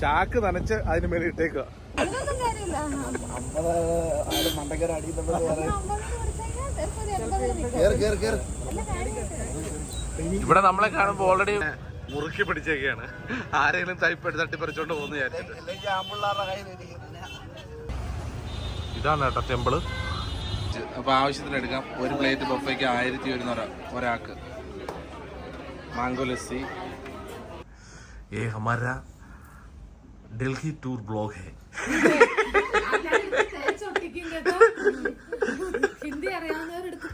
ചാക്ക് നനച്ച് അതിന് മേലെ ഇട്ടേക്കുക. ഇവിടെ നമ്മളെ കാണുമ്പോ ഓൾറെഡി മുറുക്കി പിടിച്ചേക്കാണ്. ആരെങ്കിലും തൈപ്പ് എടുത്ത് തട്ടിപ്പറിച്ചോണ്ട് പോകുന്ന ഇതാണ് കേട്ടോ ടെമ്പിൾ അപ്പൊ ആവശ്യത്തിന് എടുക്കാം. ഒരു പ്ലേറ്റ് ബൊഫയ്ക്ക് ആയിരത്തി ഒരുന്നൂറ് ഒരാൾക്ക്. മാംഗോ ലസ്സി ഏ ഹമാര. ഡൽഹി ടൂർ ബ്ലോഗ് ഹേ. ഹിന്ദി അറിയാവുന്നവരെടുത്ത്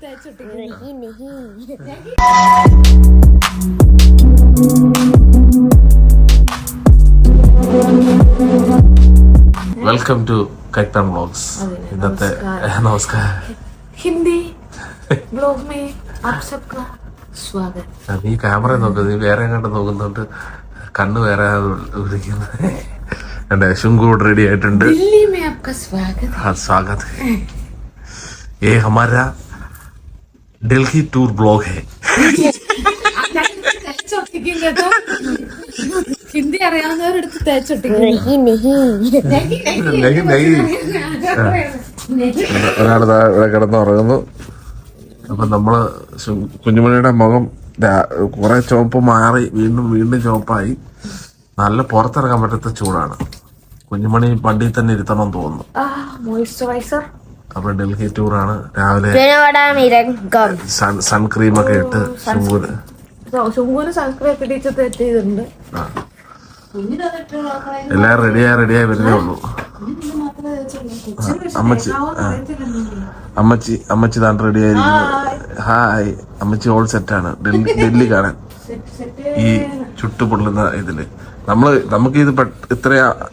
വെൽക്കം ടു കൈത്താൻ ബ്ലോഗ്സ് ഇന്നത്തെ നമസ്കാരം. ഹിന്ദി ബ്ലോഗ് മേ ആപ് സബ്കാ സ്വാഗതം നീ ക്യാമറ നോക്കുന്നത് നീ വേറെ എങ്ങോട്ട് നോക്കുന്നുണ്ട് കണ്ണ് വേറെ വിളിക്കുന്നത് എന്റെ ഡാഷും കൂടെ റെഡി ആയിട്ടുണ്ട്. സ്വാഗത്. ഏ ഹമാര? ഡൽഹി ടൂർ ബ്ലോഗ് ഹെ. ഹിന്ദി അറിയാവുന്നവരെടുത്ത് തേച്ചൊട്ടിക്കുന്നു ഒരാൾ ഇവിടെ കിടന്നുറങ്ങുന്നു. അപ്പൊ നമ്മൾ കുഞ്ഞുമണിയുടെ മുഖം കുറെ ചുവപ്പ് മാറി വീണ്ടും വീണ്ടും ചുവപ്പായി. നല്ല പുറത്തിറങ്ങാൻ പറ്റാത്ത ചൂടാണ്. കുഞ്ഞുമണി വണ്ടിയിൽ തന്നെ ഇരുത്തണം തോന്നുന്നു. മോയിസ്ചറൈസർ അപ്പൊ ഡൽഹി ടൂറാണ് രാവിലെ സൺക്രീം ഒക്കെ ഇട്ട് ചുമൂര് ശുങ്കുവിന് സൺസ്ക്രീൻ ഒക്കെ ടീച്ചർ തെറ്റ് ചെയ്തിട്ടുണ്ട്. ആ. എല്ലാം റെഡിയായി റെഡിയായി വരുന്നേ ഉള്ളൂ. അമ്മച്ചി അമ്മച്ചി അമ്മച്ചി താൻ റെഡി ആയിരിക്കുന്നു. ഹായ്. അമ്മച്ചി ഓൾ സെറ്റാണ് ഡൽഹി ഡൽഹി കാണാൻ. ഈ ചുട്ടുപൊള്ളുന്ന ഇതിൽ. നമ്മൾ നമുക്ക് ഇത് ഇത്ര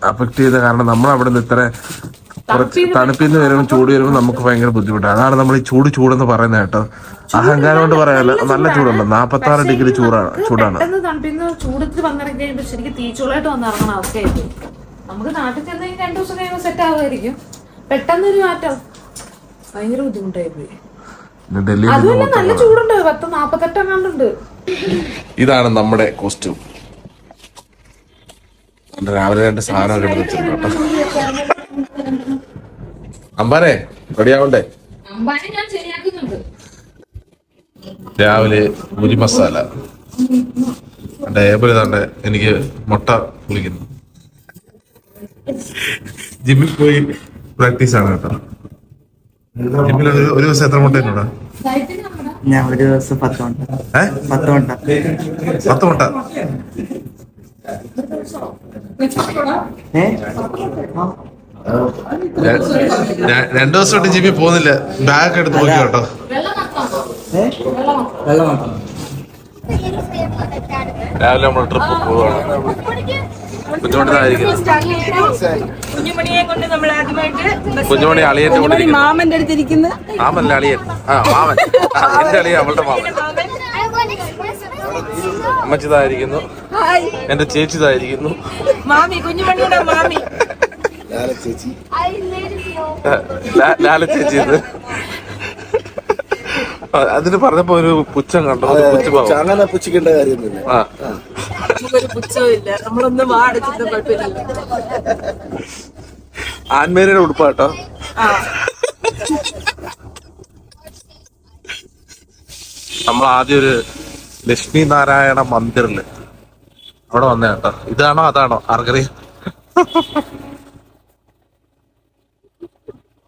അഫക്ട് ചെയ്ത കാരണം നമ്മൾ അവിടെ നിന്ന് ഇത്ര കുറച്ച് തണുപ്പിൽ നിന്ന് വരുമ്പോൾ ചൂട് വരുമ്പോൾ നമുക്ക് ഭയങ്കര ബുദ്ധിമുട്ടാണ് അതാണ് നമ്മൾ ഈ ചൂട് ചൂടെന്ന് പറയുന്നത് കേട്ടോ. അഹങ്കാരം കൊണ്ട് പറയാനല്ല നല്ല ചൂടുണ്ട്. നാപ്പത്തി ആറ് ഡിഗ്രി ചൂടാണ്. ചൂടാണ് തണുപ്പിന്ന് ചൂടത്തിൽ വന്നിറങ്ങി കഴിയുമ്പോൾ ശരിക്കും തീച്ചൂളായിട്ട് വന്നിറങ്ങണ അവസ്ഥയായിരിക്കും നമുക്ക് നാട്ടിൽ ചെന്ന് കഴിഞ്ഞ് രണ്ടു ദിവസം കഴിയുമ്പോൾ സെറ്റ് ആവുമായിരിക്കും. പെട്ടെന്നൊരു മാറ്റം. ഭയങ്കര ബുദ്ധിമുട്ടായി പോയി. നല്ല ചൂടുണ്ട്. പത്ത് നാപ്പത്തെട്ട് എങ്ങാണ്ടുണ്ട് ഇതാണ് നമ്മുടെ കോസ്റ്റ്യൂം രാവിലെ രണ്ട് സാധനം എടുത്ത് വെച്ചിട്ടുണ്ട് കേട്ടോ. അമ്പാനെ റെഡിയാവണ്ടേ? അമ്പാനെ ഞാൻ ശരിയാക്കുന്നുണ്ട്. രാവിലെ മുരി മസാല. ടേബിൾ തന്നെ എനിക്ക് മുട്ട കുളിക്കുന്നു ജിമ്മിൽ പോയി പ്രാക്ടീസ് ആണ് കേട്ടോ. ജിമ്മിൽ ഒരു ദിവസം എത്ര മുട്ട എന്നോടാ ഞാൻ ഒരു ദിവസം പത്ത് മുട്ട. പത്ത് മുട്ട. പത്ത് മുട്ട. രണ്ടു ദിവസം തൊട്ട് ജിമ്മി പോകുന്നില്ല. ബാഗ് എടുത്ത് നോക്കി കേട്ടോ. രാവിലെ നമ്മൾ ട്രിപ്പ് പോവാണ്. കുഞ്ഞുമണി അളിയന്റെ കൂടെ. മാമന്റെ അടുത്തിരിക്കുന്ന മാമല്ല അളിയൻ ആ മാമൻ. എന്റെ അളിയൻ അവളുടെ മാമൻ. അമ്മച്ചിതായിരിക്കുന്നു. ഹായ്. ചേച്ചി ചേച്ചിതായിരിക്കുന്നു മാമി കുഞ്ഞുമണിയുടെ മാമി. ചേച്ചി. ലാ- ലാല ചേച്ചി ഇത്. ആ, അതിന് പറഞ്ഞപ്പോ ഒരു പുച്ഛം കണ്ടോ? അങ്ങനെ പുച്ഛിക്കേണ്ട കാര്യമൊന്നുമില്ല. നമ്മളൊന്നും വാടിച്ചിട്ട് കുഴപ്പമില്ലല്ലോ. ആൻമേരിയുടെ ഉടുപ്പാട്ടോ. നമ്മൾ ആദ്യം ഒരു ലക്ഷ്മി നാരായണ മന്ദിറിൽ അവിടെ വന്ന കേട്ടോ. ഇതാണോ അതാണോ? ആർക്കറിയാം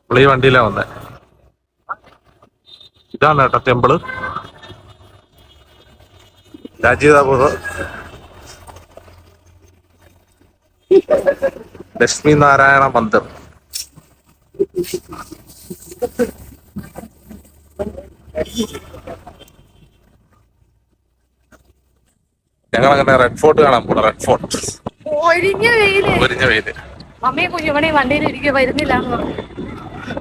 ഈ വണ്ടിയിലാ വന്നേ. ഇതാണ് കേട്ടോ ടെമ്പിൾ. രാജീതാപൂർ ലക്ഷ്മി നാരായണ മന്ദിർ. ഞങ്ങൾ അങ്ങനെ റെഡ് ഫോർട്ട് കാണാൻ പോണ റെഡ് ഫോർട്ട് ഒഴിഞ്ഞ വെയിൽ. ഒരിഞ്ഞ വെയിൽ. മമ്മിയെ കുഞ്ഞുമണി വണ്ടിയിൽ ഇരിക്കുക വരുന്നില്ല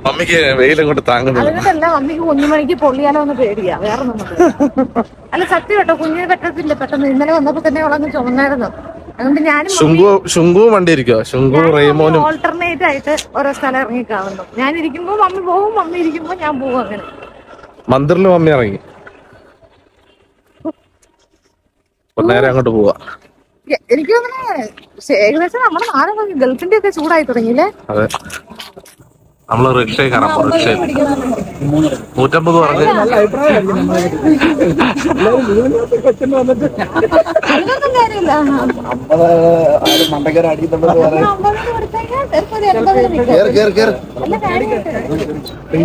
മമ്മിക്ക് വെയിലും കൊണ്ട് താങ്ങുന്നില്ല. അതുകൊണ്ടല്ല മമ്മിക്ക് കുഞ്ഞുമണിക്ക് പൊള്ളിയാലോ എന്ന് പേടിയാ വേറെ നമുക്ക് അല്ല സത്യം കേട്ടോ കുഞ്ഞിനെ പറ്റത്തില്ല പെട്ടെന്ന് ഇന്നലെ വന്നപ്പോ തന്നെ അവളങ്ങ് ചുമന്നായിരുന്നു. അതുകൊണ്ട് ഞാനും ശുങ്കു ശുങ്കു വണ്ടി ശുങ്കു ഓൾട്ടർനേറ്റ് ആയിട്ട് ഓരോ സ്ഥലം ഇറങ്ങി കാണുന്നു. ഞാൻ ഇരിക്കുമ്പോ മമ്മി പോവും മമ്മി ഇരിക്കുമ്പോ ഞാൻ പോവും അങ്ങനെ. മന്ദിറിൽ മമ്മി ഇറങ്ങി അപ്പൊ നേരെ അങ്ങോട്ട് പോവാ. എനിക്ക് തോന്നുന്നു ഏകദേശം നമ്മുടെ നാട് ഗൾഫിന്റെ ഒക്കെ ചൂടായി തുടങ്ങിയില്ലേ? അതെ. നമ്മൾ റിക്ഷയിൽ കയറാം റിക്ഷയിൽ. നൂറ്റമ്പത് പറഞ്ഞു.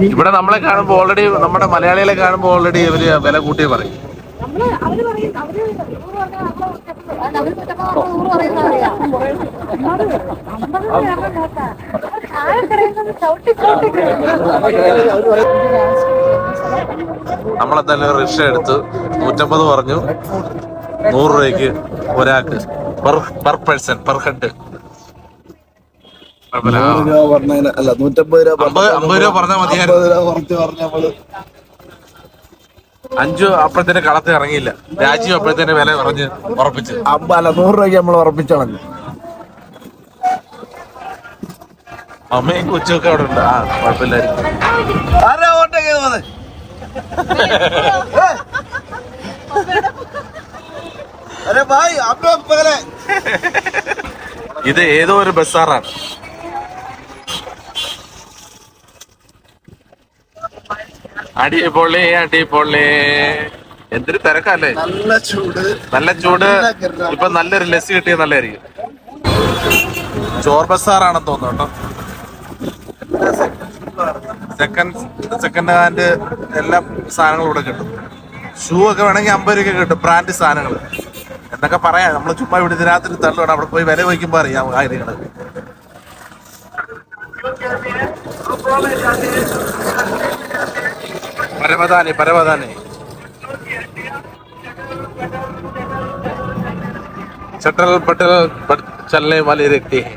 ഇവിടെ നമ്മളെ കാണുമ്പോ ഓൾറെഡി നമ്മുടെ മലയാളികളെ കാണുമ്പോ ഓൾറെഡി ഇവർ വില കൂട്ടിയേ പറയും. നമ്മൾ അവർ പറയും അവർ നൂറ് പറഞ്ഞാൽ നമ്മൾ നൂറ്റമ്പത്. അല്ല, അവർ നൂറ് നമ്മളെന്തായാലും ഒരു റിക്ഷ എടുത്ത് നൂറ്റമ്പത് പറഞ്ഞു. നൂറ് രൂപയ്ക്ക് ഒരാൾക്ക് per per person per head. അമ്പത് രൂപ പറഞ്ഞാൽ മതിയായിരുന്നു അമ്പത് രൂപ കുറച്ച് പറഞ്ഞ നമ്മൾ അഞ്ചു അപ്പോഴത്തേന് കളത്തിൽ ഇറങ്ങിയില്ല. രാജീവ് അപ്പോഴത്തേന് വില പറഞ്ഞ് ഉറപ്പിച്ച്. അമ്പല അല്ല നൂറ് രൂപയ്ക്ക് നമ്മൾ ഉറപ്പിച്ചളഞ്ഞു അമ്മയും കൊച്ചൊക്കെ അവിടെ ഉണ്ട്. ആ കുഴപ്പമില്ലായിരുന്നു ആരാ ഓട്ടൊക്കെ വന്നത് അരെ ഭായ് അമ്മ പകലെ ഇത് ഏതോ ഒരു ബസ്സാറാണ് അടിപൊളി അടിപൊളി. എന്തൊരു തിരക്കല്ലേ? നല്ല ചൂട്. നല്ല ചൂട്. ഇപ്പൊ നല്ലൊരു ലസ് കിട്ടിയ നല്ലതായിരിക്കും. ചോർ ബസാറാണെന്ന് തോന്നുന്നു കേട്ടോ. സെക്കൻഡ് സെക്കൻഡ് ഹാൻഡ് എല്ലാ സാധനങ്ങളും ഇവിടെ കിട്ടും. ഷൂ ഒക്കെ വേണമെങ്കിൽ അമ്പത് രൂപയ്ക്ക് കിട്ടും ബ്രാൻഡ് സാധനങ്ങൾ. എന്നൊക്കെ പറയാം. നമ്മൾ ചുമ്മാ ഇവിടെ ഇതിനകത്ത് തള്ളുവാണ്. അവിടെ പോയി വില വയ്ക്കുമ്പോൾ അറിയാം കാര്യങ്ങൾ പരമദാനി പരമദാനി चटल पटल बट चलने वाली रहती है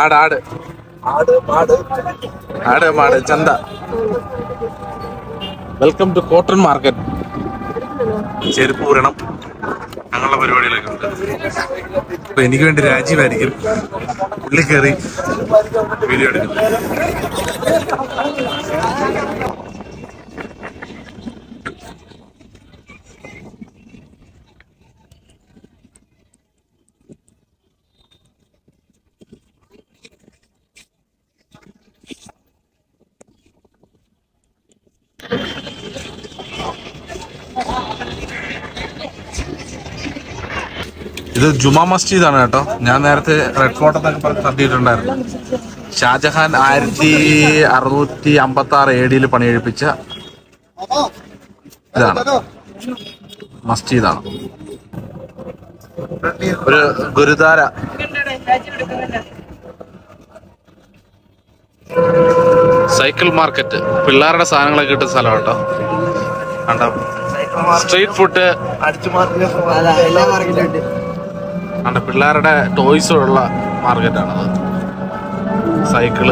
ആട് ആട് ആട് പാട് ആട് മാട് ചന്ത വെൽക്കം ടു കോട്ടൺ മാർക്കറ്റ് ചെരുപ്പ് ഊരണം അങ്ങനെയുള്ള പരിപാടികളൊക്കെ ഉണ്ട് അപ്പൊ എനിക്ക് വേണ്ടി രാജീവായിരിക്കും പുള്ളി കയറി വീഡിയോ എടുക്കും. ഇത് ജുമാ മസ്ജിദാണ് ആണ് കേട്ടോ. ഞാൻ നേരത്തെ റെഡ് ഫോർട്ട് എന്നൊക്കെ പറഞ്ഞ് തട്ടിയിട്ടുണ്ടായിരുന്നു. ഷാജഹാൻ ആയിരത്തി അറുന്നൂറ്റി അമ്പത്തി ആറ് എ ഡിയിൽ പണിയെഴുപ്പിച്ച ഇതാണ്. മസ്ജിദാണ്. ഒരു ഗുരുദ്വാര സൈക്കിൾ മാർക്കറ്റ്. പിള്ളേരുടെ സാധനങ്ങളൊക്കെ കിട്ടുന്ന സ്ഥലം കേട്ടോ. കണ്ടോ? സ്ട്രീറ്റ് ഫുഡ് അടിച്ചു മാർക്കറ്റ് എല്ലാ മാർക്കിലുണ്ട് കണ്ട പിള്ളേരുടെ ടോയ്സുള്ള മാർക്കറ്റാണത്. സൈക്കിൾ.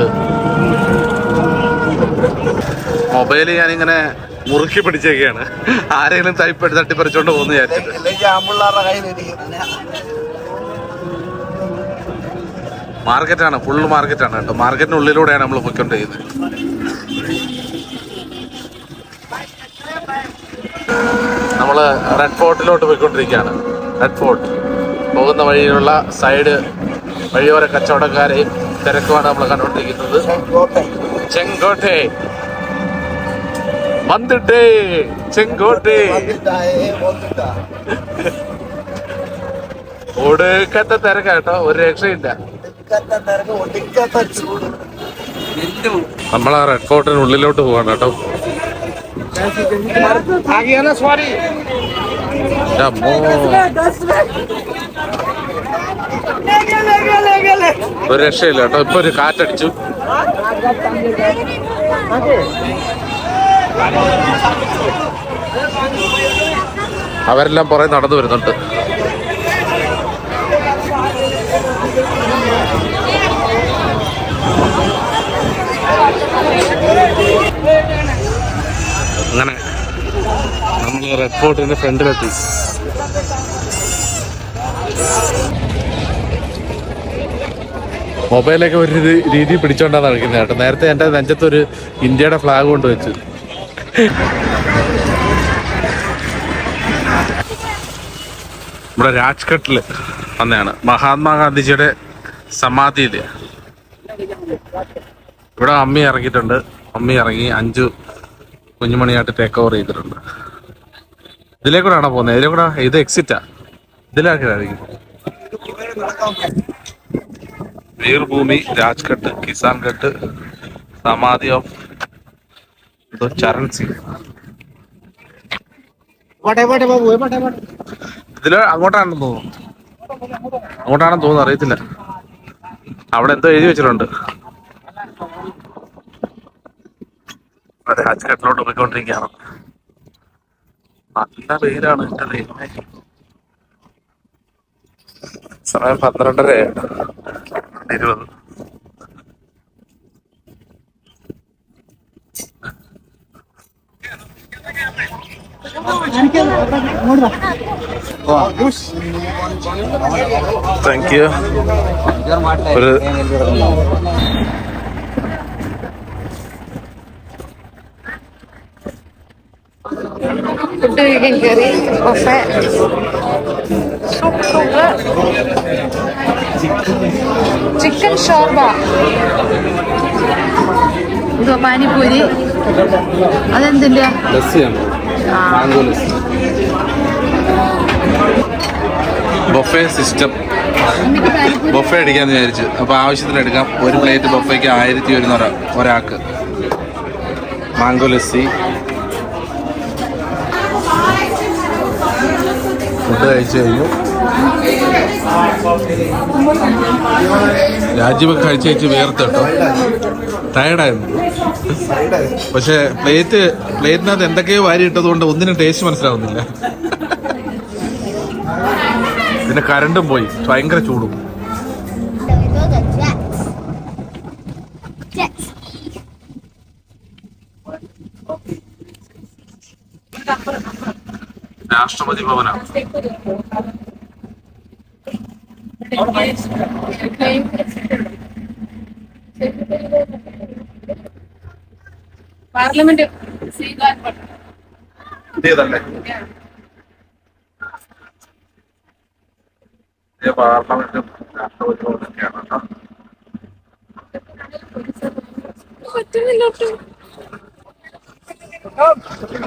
മൊബൈൽ ഞാനിങ്ങനെ മുറുക്കി പിടിച്ചേക്കാണ്. ആരെങ്കിലും തൈപ്പ് തട്ടിപ്പറിച്ചോണ്ട് പോകുന്ന മാർക്കറ്റാണ് ഫുള്ള് മാർക്കറ്റാണ് കേട്ടോ. മാർക്കറ്റിനുള്ളിലൂടെയാണ് നമ്മൾ പോയിക്കൊണ്ടിരിക്കുന്നത്. നമ്മൾ റെഡ് ഫോർട്ടിലോട്ട് പോയിക്കൊണ്ടിരിക്കുകയാണ്. Red fort. പോകുന്ന വഴിയിലുള്ള സൈഡ് വഴിയോര കച്ചവടക്കാരെ തിരക്കുമാണ് നമ്മൾ കണ്ടുകൊണ്ടിരിക്കുന്നത്. ചെങ്കോട്ടെ. വന്നിട്ടേ. ചെങ്കോട്ടെ. ഒടുക്കത്തെ തിരക്ക കേട്ടോ ഒരു രക്ഷയില്ല. നമ്മൾ ആ റെഡ് ഫോർട്ടിനുള്ളിലോട്ട് പോവാണ് കേട്ടോ സോറി. ഒരു രക്ഷയില്ല കേട്ടോ. ഇപ്പൊ ഒരു കാറ്റടിച്ചു. അവരെല്ലാം പുറകെ നടന്നു വരുന്നുണ്ട്. അങ്ങനെ നമ്മൾ റെഡ് ഫോർട്ടിന്റെ ഫ്രണ്ടിലെത്തി മൊബൈലൊക്കെ ഒരു രീതി- പിടിച്ചോണ്ടാണ് നടക്കുന്നത് കേട്ടോ. നേരത്തെ എന്റെ നെഞ്ചത്തൊരു ഇന്ത്യയുടെ ഫ്ലാഗ് കൊണ്ട് വെച്ചു. ഇവിടെ രാജ്ഘട്ടിൽ വന്നതാണ് മഹാത്മാഗാന്ധിജിയുടെ സമാധി ഇവിടെ അമ്മി ഇറങ്ങിയിട്ടുണ്ട്. അമ്മി ഇറങ്ങി അഞ്ചു കുഞ്ഞുമണിയായിട്ട് ടേക്ക് ഓവർ ചെയ്തിട്ടുണ്ട്. ഇതിലേക്കൂടാണോ പോകുന്നത് ഇതിലേക്കൂടെ ഇത് എക്സിറ്റാ ഇതിലാക്കിയായിരിക്കും വീർഭൂമി രാജ്ഘട്ട് കിസാൻ ഘട്ട് സമാധി ഓഫ് എന്തോ ചരൺ സിംഗ് ഇതിൽ അങ്ങോട്ടാണെന്ന് തോന്നുന്നു. അങ്ങോട്ടാണെന്ന് തോന്നുന്നു അറിയത്തില്ല. അവിടെ എന്തോ എഴുതി വെച്ചിട്ടുണ്ട്. രാജ്ഘട്ടിലോട്ട് പോയിക്കൊണ്ടിരിക്കുകയാണ്. നല്ല പേരാണ് എന്റെ ദൈവമേ സമയം പന്ത്രണ്ടര ഇരുപത് താങ്ക് യു ഒരു ഫുഡ് കഴിക്കാൻ കയറി ചിക്കൻ ഷോർബ. ഇതോ പാനിപ്പൂരി. അതെന്തിന്റെ? Buffet system. ബൊഫേ അടിക്കാന്ന് വിചാരിച്ചു. അപ്പൊ ആവശ്യത്തിന് എടുക്കാം. ഒരു പ്ലേറ്റ് ബൊഫയ്ക്ക് ആയിരത്തി ഒരുന്നൂറ് ഒരാൾക്ക്. മാംഗോ ലസ്സി. ഫുഡ് കഴിച്ചു കഴിഞ്ഞു. രാജ്യമൊക്കെ കഴിച്ച് കഴിച്ച് വേർത്ത് കേട്ടോ. ടയർഡായിരുന്നു പക്ഷെ പ്ലേറ്റ് പ്ലേറ്റിനകത്ത് എന്തൊക്കെയോ വാരി ഇട്ടതുകൊണ്ട് ഒന്നിനും ടേസ്റ്റ് മനസ്സിലാവുന്നില്ല. പിന്നെ കരണ്ടും പോയി. ഭയങ്കര ചൂടും. രാഷ്ട്രപതി ഭവനാണ് പാർലമെന്റ് പാർലമെന്റും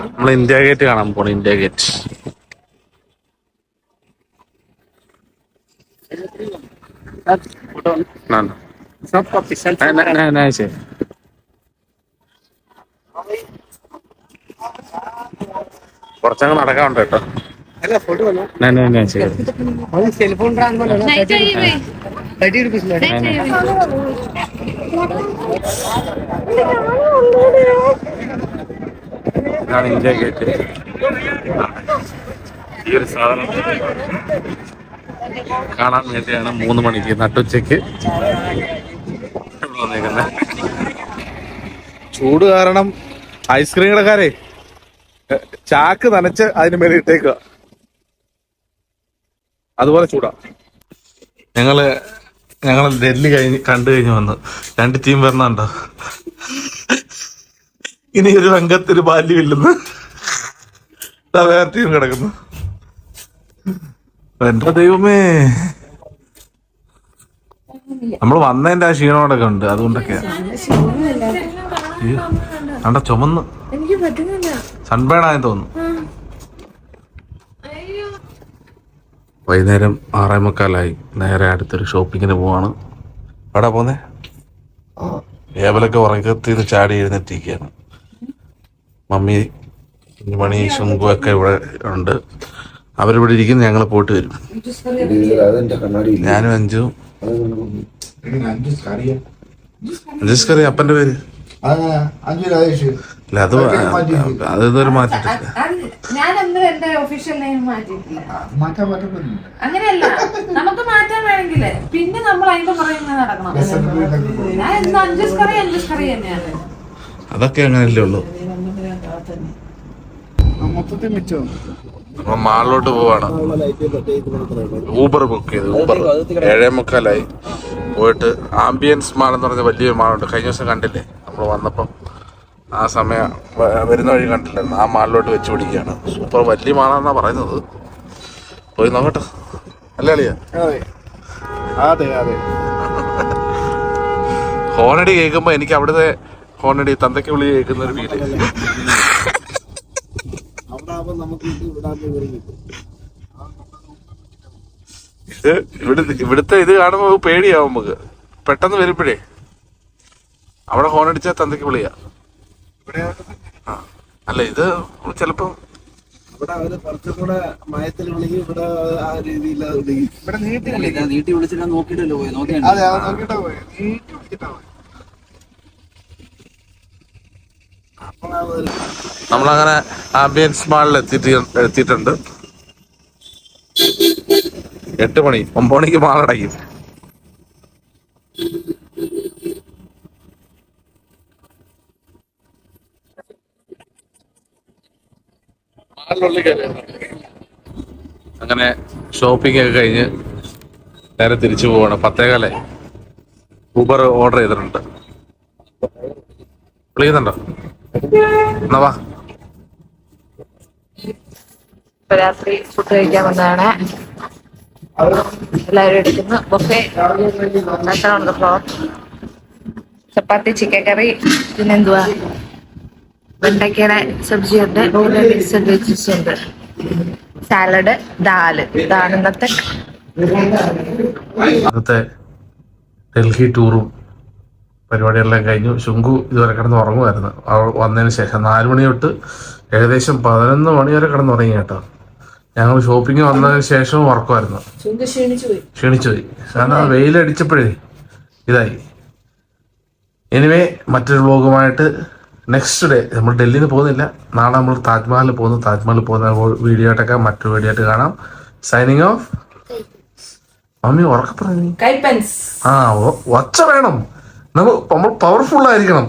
നമ്മൾ ഇന്ത്യ ഗേറ്റ് കാണാൻ പോണം ഇന്ത്യ ഗേറ്റ്. ಸರ್ ಫೋಟೋ ನಾನು ಸಾಫ್ಟ್ ಕಾಪಿ ಸೆಲ್ಫ್ ನಾನು ಆಯ್ತು കുറച്ചങ്ങ് നടക്കാറുണ്ട് കേട്ടോ. സെൽഫോൺ ഇതാണ് ഇന്ത്യ ഗേറ്റ് ഈ ഒരു സാധനം. കാണാൻ വേണ്ടിയാണ് മൂന്ന് മണിക്ക് നട്ടുച്ചയ്ക്ക് ഇവിടെ വന്നേക്കുന്നത് ചൂട് കാരണം ഐസ്ക്രീം കടക്കാരെ ചാക്ക് നനച്ച് അതിന് മേലെ ഇട്ടേക്കുക. അതുപോലെ ചൂടാ. ഞങ്ങൾ ഞങ്ങൾ ഡൽഹി കഴിഞ്ഞ് കണ്ടു കഴിഞ്ഞ് വന്നു. രണ്ട് ടീം വരണുണ്ടോ? ഇനി ഒരു രംഗത്തൊരു ബാല്യമില്ലെന്ന്. വേറെ ടീം കിടക്കുന്നു. എന്റെ ദൈവമേ. നമ്മൾ വന്നതിന്റെ ആ ക്ഷീണോടൊക്കെ ഉണ്ട് അതുകൊണ്ടൊക്കെയാ. അയ്യോ, കണ്ട ചുമന്ന്. ആയെന്ന് തോന്നുന്നു. വൈകുന്നേരം ആറേ മുക്കാലായി. നേരെ അടുത്തൊരു ഷോപ്പിങ്ങിന് പോവാണ്. എവിടെ പോന്നേ? ഏവലൊക്കെ ഉറക്കത്തിൽ ചാടി എഴുന്നേറ്റിരിക്കുകയാണ്. മമ്മി മണി ശുങ്കു ഒക്കെ ഇവിടെ ഉണ്ട്. അവരിവിടെ ഇരിക്കുന്നു ഞങ്ങൾ പോയിട്ട് വരും. ഞാനും അഞ്ചു. അഞ്ജസ് കറി അപ്പന്റെ പേര്? അല്ല അത് അതൊരു മാറ്റിട്ടില്ല ഞാൻ അന്ന് എന്റെ ഒഫീഷ്യൽ നെയിം മാറ്റിയിട്ടില്ല. അങ്ങനെയല്ല നമുക്ക് മാറ്റാൻ വേണമെങ്കിൽ പിന്നെ നമ്മൾ അതിന്റെ പറയുന്നത് നടക്കണം. ഞാൻ ഇന്ന് അഞ്ചസ് കറി അഞ്ചസ് കറി തന്നെയാണ്. അതൊക്കെ അങ്ങനെയല്ലേ ഉള്ളൂ. മൊത്തത്തിൽ മിച്ചം. നമ്മൾ മാളിലോട്ട് പോവാണ്. ഊബർ ബുക്ക് ചെയ്തു ഊബർ ഏഴേ മുക്കാലായി. പോയിട്ട് ആംബിയൻസ് മാൾ എന്ന് പറഞ്ഞ വലിയൊരു മാളുണ്ട് കഴിഞ്ഞ ദിവസം കണ്ടില്ലേ? നമ്മൾ വന്നപ്പം ആ സമയം വരുന്ന വഴി കണ്ടില്ലായിരുന്നു ആ മാളിലോട്ട് വെച്ച് പിടിക്കുകയാണ്. സൂപ്പർ വലിയ മാളാന്നാ പറയുന്നത്. പോയി നോക്കട്ടെ. അല്ലേ അളിയ? അതെ. അതെ ഹോണടി കേൾക്കുമ്പോ എനിക്ക് അവിടുത്തെ ഹോണടി തന്തയ്ക്ക് വിളി കേൾക്കുന്ന ഒരു ഫീൽ ആവുമ്പോ നമുക്ക് വിടാൻ വിവരം കിട്ടും ഇത് ഇവിടെ ഇവിടുത്തെ ഇത് കാണുമ്പോ പേടിയാവും നമുക്ക്. പെട്ടെന്ന് വരുമ്പോഴേ. അവിടെ ഹോണടിച്ചാൽ തന്തയ്ക്ക് വിളിയാ. ഇവിടെ ആ. അല്ല ഇത് ചിലപ്പോ ഇവിടെ അവർ കുറച്ചും കൂടെ മയത്തിൽ വിളിക്കും ഇവിടെ ആ രീതിയിൽ വിളിക്കും. ഇവിടെ നീട്ടി വിളിച്ചിട്ട് നോക്കിയിട്ടല്ലോ പോയി? നോക്കിയാ അതെ നോക്കിയിട്ടാ പോയി. നീട്ടി വിളിച്ചിട്ടാ പോയെ അപ്പൊ ആ ഒരു നമ്മളങ്ങനെ ആംബിയൻസ് മാളിൽ എത്തിയിട്ട് എത്തിയിട്ടുണ്ട്. എട്ട് മണി ഒമ്പത് മണിക്ക് മാളടക്കി. അങ്ങനെ ഷോപ്പിംഗ് ഒക്കെ കഴിഞ്ഞ് നേരെ തിരിച്ചു പോവാണ്. പത്തേകാലേ ഊബർ ഓർഡർ ചെയ്തിട്ടുണ്ട്. വിളിക്കുന്നുണ്ടോ? എന്നാ വാ. രാത്രി ഫുഡ് കഴിക്കാൻ വന്നതാണ്. എല്ലാവരും എടുക്കുന്നു. Buffet floor chapati chicken curry പിന്നെന്തുവാ? വെണ്ടയ്ക്കയുടെ സബ്ജി ഉണ്ട് പിന്നെ വെജിസ് ഉണ്ട് സാലഡ് ദാൽ. ഇതാണ് ഇന്നത്തെ ഡൽഹി ടൂറും പരിപാടിയെല്ലാം കഴിഞ്ഞു. ശുങ്കു ഇതുവരെ കിടന്ന് ഉറങ്ങുമായിരുന്നു. അവൾ വന്നതിന് ശേഷം നാല് മണി തൊട്ട് ഏകദേശം പതിനൊന്ന് മണി വരെ കിടന്ന് ഉറങ്ങി കേട്ടോ. ഞങ്ങൾ ഷോപ്പിംഗ് വന്നതിന് ശേഷം ഉറക്കമായിരുന്നു. ക്ഷീണിച്ചു പോയി. കാരണം വെയിലടിച്ചപ്പോഴേ ഇതായി. എനിവേ മറ്റൊരു വ്ലോഗുമായിട്ട് നെക്സ്റ്റ് ഡേ നമ്മൾ ഡൽഹിയിൽ നിന്ന് പോകുന്നില്ല. നാളെ നമ്മൾ താജ്മഹലിൽ പോകുന്നു. താജ്മഹലിൽ പോകുന്ന വീഡിയോ ആയിട്ടൊക്കെ മറ്റൊരു വീഡിയോ ആയിട്ട് കാണാം. സൈനിങ് ഓഫ് മമ്മി ഉറക്കപ്പെടുന്നു ആ വച്ച ഒച്ച വേണം. നമ്മൾ പവർഫുൾ ആയിരിക്കണം.